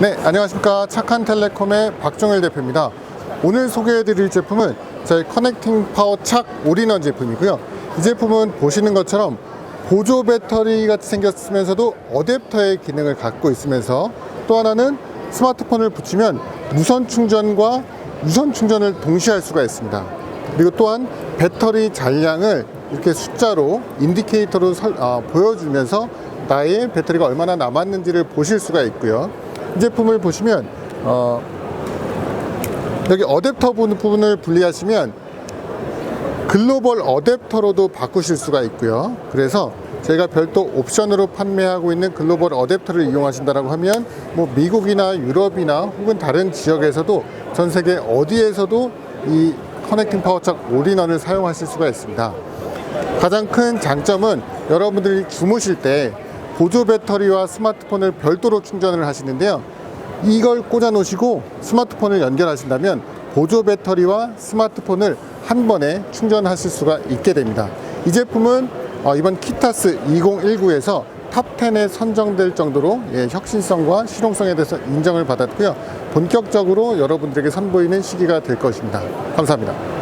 네, 안녕하십니까. 착한 텔레콤의 박종일 대표입니다. 오늘 소개해 드릴 제품은 저희 커넥팅 파워 착 올인원 제품이고요. 이 제품은 보시는 것처럼 보조 배터리 같이 생겼으면서도 어댑터의 기능을 갖고 있으면서 또 하나는 스마트폰을 붙이면 무선 충전과 유선 충전을 동시에 할 수가 있습니다. 그리고 또한 배터리 잔량을 이렇게 숫자로 인디케이터로 설- 아, 보여주면서 나의 배터리가 얼마나 남았는지를 보실 수가 있고요. 이 제품을 보시면 어, 여기 어댑터 부분- 부분을 분리하시면 글로벌 어댑터로도 바꾸실 수가 있고요. 그래서 저희가 별도 옵션으로 판매하고 있는 글로벌 어댑터를 이용하신다고 하면 뭐 미국이나 유럽이나 혹은 다른 지역에서도 전 세계 어디에서도 이 커넥팅 파워착 올인원을 사용하실 수가 있습니다. 가장 큰 장점은 여러분들이 주무실 때 보조 배터리와 스마트폰을 별도로 충전을 하시는데요. 이걸 꽂아 놓으시고 스마트폰을 연결하신다면 보조 배터리와 스마트폰을 한 번에 충전하실 수가 있게 됩니다. 이 제품은 어, 이번 키타스 2019에서 탑10에 선정될 정도로 예, 혁신성과 실용성에 대해서 인정을 받았고요. 본격적으로 여러분들에게 선보이는 시기가 될 것입니다. 감사합니다.